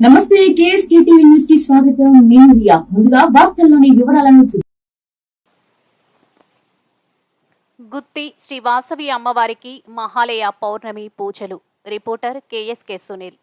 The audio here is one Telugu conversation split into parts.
నమస్తే కేఎస్కే టీవీ న్యూస్కి స్వాగతం. నేను రియా. ముందుగా వార్తల్లోని వివరాలను చూ- గుత్తి శ్రీ వాసవి అమ్మవారికి మహాలయ పౌర్ణమి పూజలు. Reporter KSK Sunil.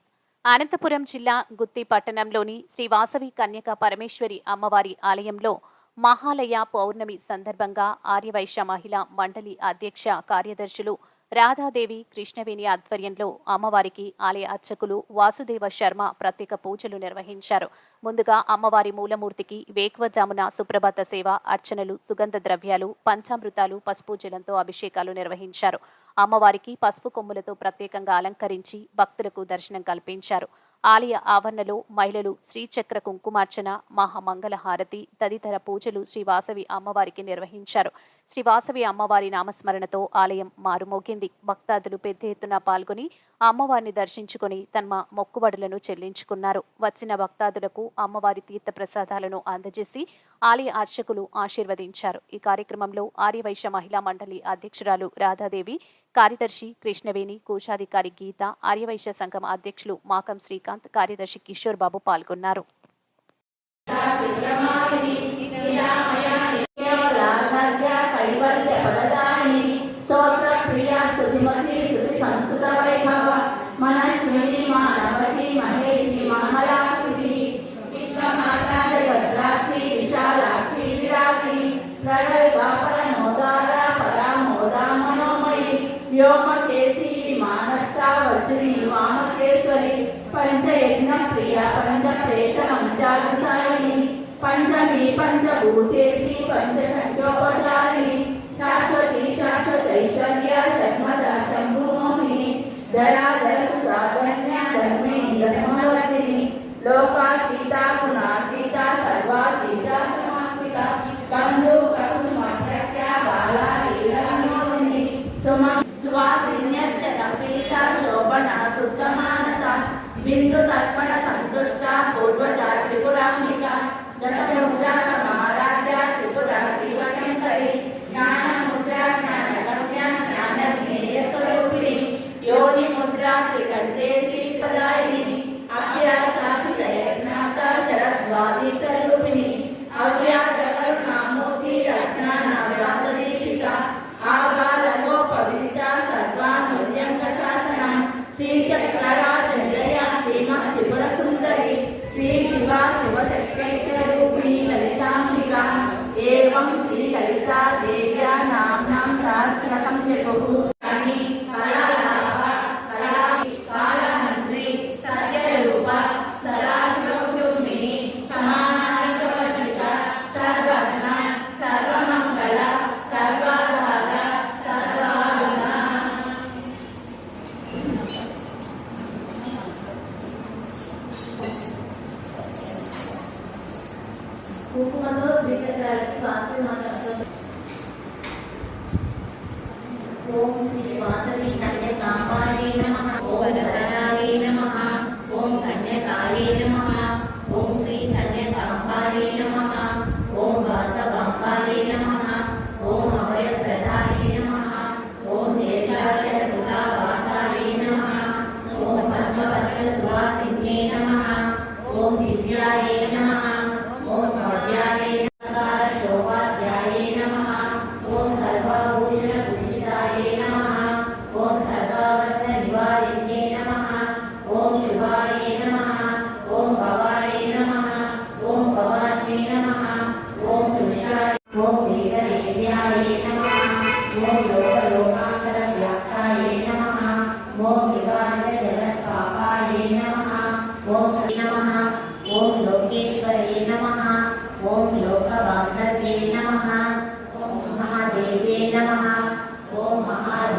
అనంతపురం జిల్లా గుత్తి పట్టణంలోని శ్రీ వాసవి కన్యక పరమేశ్వరి అమ్మవారి ఆలయంలో మహాలయ పౌర్ణమి సందర్భంగా ఆర్యవైశ్య మహిళా మండలి అధ్యక్ష కార్యదర్శులు రాధాదేవి కృష్ణవేణి ఆధ్వర్యంలో అమ్మవారికి ఆలయ అర్చకులు వాసుదేవ శర్మ ప్రత్యేక పూజలు నిర్వహించారు. ముందుగా అమ్మవారి మూలమూర్తికి వేకువజామున సుప్రభాత సేవ అర్చనలు సుగంధ ద్రవ్యాలు పంచామృతాలు పసుపూజలంతో అభిషేకాలు నిర్వహించారు. అమ్మవారికి పసుపు కొమ్ములతో ప్రత్యేకంగా అలంకరించి భక్తులకు దర్శనం కల్పించారు. ఆలయ ఆవరణలో మహిళలు శ్రీచక్ర కుంకుమార్చన మహామంగళ హారతి తదితర పూజలు శ్రీవాసవి అమ్మవారికి నిర్వహించారు. శ్రీ వాసవి అమ్మవారి నామస్మరణతో ఆలయం మారుమోగింది. భక్తాదులు పెద్ద ఎత్తున పాల్గొని అమ్మవారిని దర్శించుకొని తమ మొక్కుబడులను చెల్లించుకున్నారు. వచ్చిన భక్తాదులకు అమ్మవారి తీర్థ ప్రసాదాలను అందజేసి ఆలయ అర్చకులు ఆశీర్వదించారు. ఈ కార్యక్రమంలో ఆర్యవైశ్య మహిళా మండలి అధ్యక్షురాలు రాధాదేవి కార్యదర్శి కృష్ణవేణి కోశాధికారి గీత ఆర్యవైశ్య సంఘం అధ్యక్షులు మాకం శ్రీకాంత్ కార్యదర్శి కిషోర్ బాబు పాల్గొన్నారు. కైవల్య ఫలదాయిని స్తోత్ర ప్రియా సుధిమతి సుధి సంస్కృత వైభవ మనస్మిని మానవతి మహేషి మహలాకృతి విశ్వమాత జగద్రాక్షి విశాలాక్షి విరాగిని ప్రగల్భా పరమోదార పరామోదా మనోమయి వ్యోమకేశి విమానస్థ వజ్రి వామకేశ్వరి పంచయజ్ఞ ప్రియ పంచ ప్రేత పంచాగ్రసాయిని పంచమి పంచభూతేసి పంచ సంఖ్యోపచారిణి शाश्वती, शाश्वत ऐश्वर्या षण्मदा शम्भुमोहिनी धराधरसुता कन्या धर्मिणी धर्मवर्धिनी लोकातीता गुणातीता सर्वातीता समात्मिका कन्दु ककुसुमप्रख्या बाला लीलामोहिनी सुमा सुवासिन्यर्चन प्रीता शोभना सुप्तमानसा बिन्दुतर्पण सन्तुष्टा पूर्वजा, त्रिपुराम्बिका दशमुद्रा కుంకుమతో శ్రీచక్రాలకి వాసవి మాత ఓం శ్రీ వాసవి కన్యకాంబాయే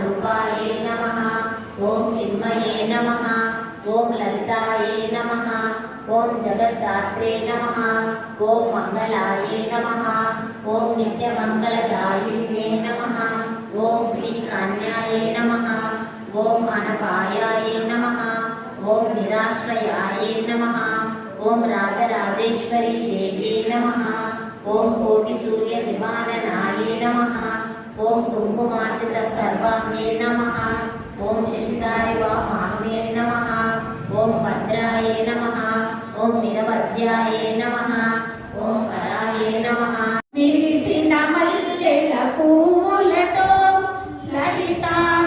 రూపాయే నమ ఓం చిన్మయే నమ ఓం లలితాయే నమ ఓం జగద్ధాత్రే నమ ఓం మంగళాయే నమ ఓం నిత్యమంగళదాయిన్యే నమ ఓం శ్రీ కన్యాయే నమ ఓం అనపాయాయే నమ ఓం నిరాశ్రయాయే నమ ఓం రాజరాజేశ్వరీ దేవ్యే నమ ఓం కోటి సూర్య విమాననాయే నమ ఓం కుంకుమార్జిత సర్వాంగే నమ. ఓం శశిధారి వామే నమ. ఓం భద్రాయ నమ. ఓం నిరవధ్యాయ నమ. ఓం పరాయ నమ. విరిసిన మల్లెల పువ్వులతో లలితా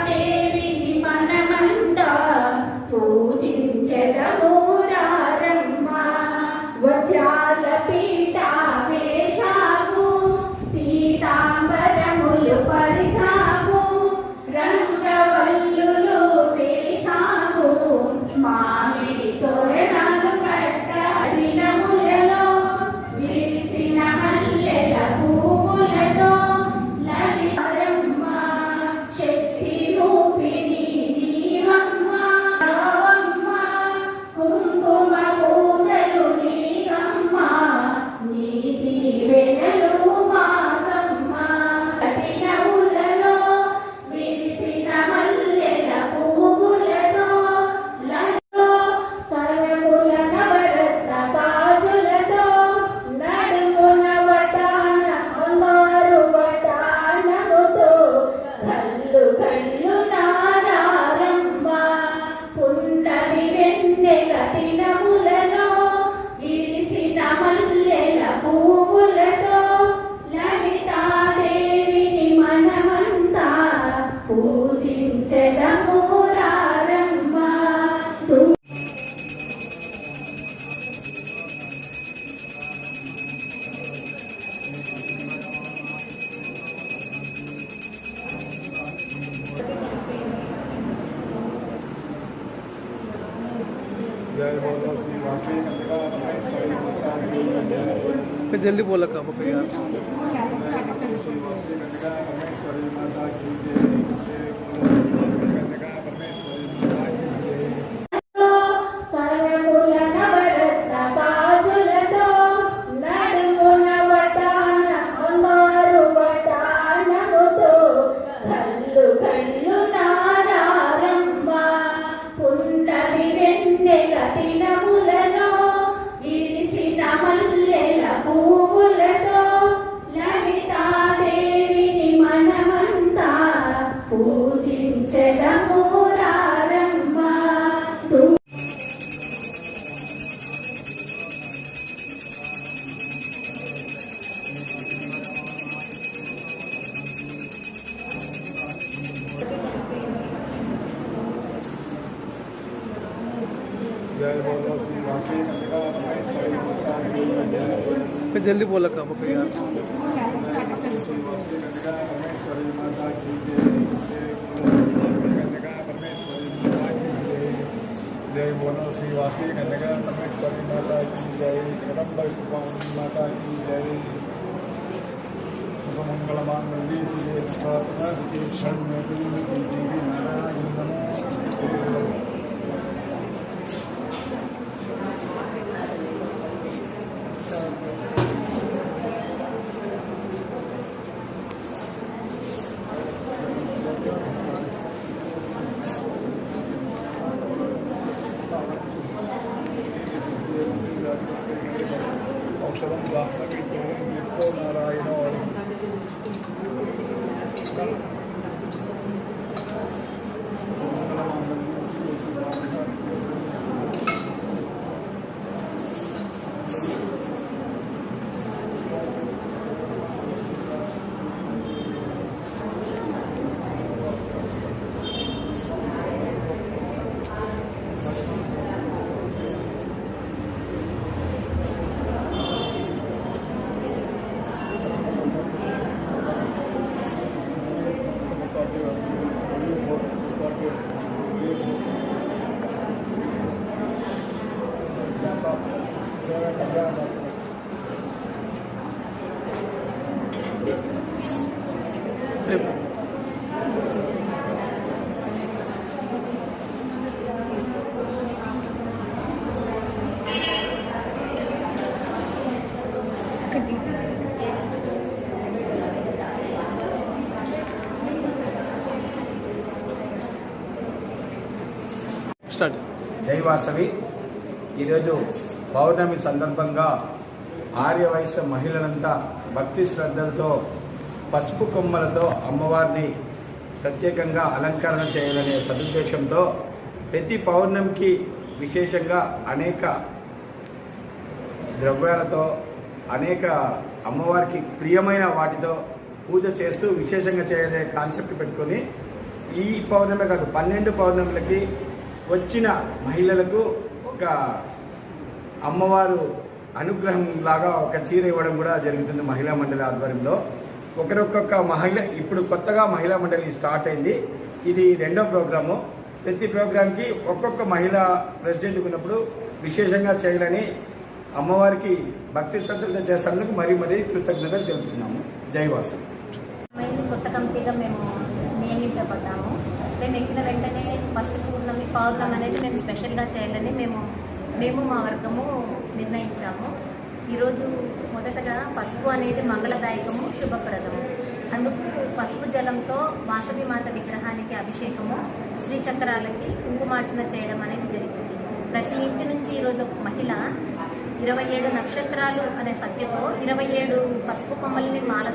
जल्दी बोला का पकड़ यार। పూజించెదము రారమ్మ फिर जल्दी बोला का पकड़ यार बोलो श्री वासी कन्या परमेश्वरी माता की जय जगदम्बा भगवान माता की जय शुभमंगल मांगल्ये शिवे सर्वात्मके शरण्ये त्र्यंबके देवी औषधं ब्राह्मणो नारायणो జై వాసవి ఈరోజు పౌర్ణమి సందర్భంగా ఆర్యవైశ్య మహిళలంతా భక్తి శ్రద్ధలతో పసుపు కొమ్మలతో అమ్మవారిని ప్రత్యేకంగా అలంకరణ చేయాలనే సదుద్దేశంతో ప్రతి పౌర్ణమికి విశేషంగా అనేక ద్రవ్యాలతో అనేక అమ్మవారికి ప్రియమైన వాటితో పూజ చేస్తూ విశేషంగా చేయలే కాన్సెప్ట్ పెట్టుకొని ఈ పౌర్ణమి కాదు పన్నెండు పౌర్ణములకి వచ్చిన మహిళలకు ఒక అమ్మవారు అనుగ్రహం లాగా ఒక చీర ఇవ్వడం కూడా జరుగుతుంది మహిళా మండలి ఆధ్వర్యంలో. ఒకరొక్కొక్క మహిళ ఇప్పుడు కొత్తగా మహిళా మండలి స్టార్ట్ అయింది. ఇది రెండో ప్రోగ్రాము. ప్రతి ప్రోగ్రాంకి ఒక్కొక్క మహిళ ప్రెసిడెంట్ ఉన్నప్పుడు విశేషంగా చేయాలని అమ్మవారికి భక్తి శ్రద్ధలతో చేసేందుకు మరీ మరీ కృతజ్ఞతలు తెలుపుతున్నాము. జైవాసు మేము కొత్త కమిటీగా మేము నియమించబడ్డాము. మేము ఎక్కిన వెంటనే ఫస్ట్ పూర్ణమి పౌర్ణమి అనేది మేము స్పెషల్గా చేయాలని మేము మేము మా వర్గము నిర్ణయించాము. ఈరోజు మొదటగా పసుపు అనేది మంగళదాయకము శుభప్రదము. అందుకు పసుపు జలంతో వాసవి మాత విగ్రహానికి అభిషేకము శ్రీచక్రాలకి కుంకుమార్చన చేయడం అనేది జరిగింది. ప్రతి ఇంటి నుంచి ఈరోజు ఒక మహిళ ఇరవై ఏడు నక్షత్రాలు అనే సత్యతో ఇరవై ఏడు పసుపు కొమ్మల్ని మాల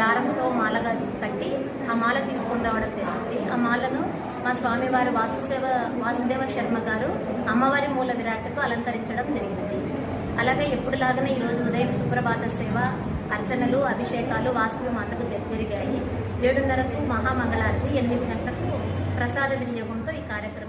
దారంతో మాలగా కట్టి ఆ మాల తీసుకొని రావడం జరిగింది. ఆ మాలను మా స్వామివారి వాసుసేవ వాసుదేవ శర్మ గారు అమ్మవారి మూల విరాట్కు అలంకరించడం జరిగింది అలాగే ఎప్పుడులాగానే ఈరోజు ఉదయం సుప్రభాత సేవ అర్చనలు అభిషేకాలు వాసవి మాతకు జ- జరిగాయి. ఏడున్నరకు మహామంగళారతి ఎనిమిది గంటలకు ప్రసాద వినియోగంతో ఈ కార్యక్రమం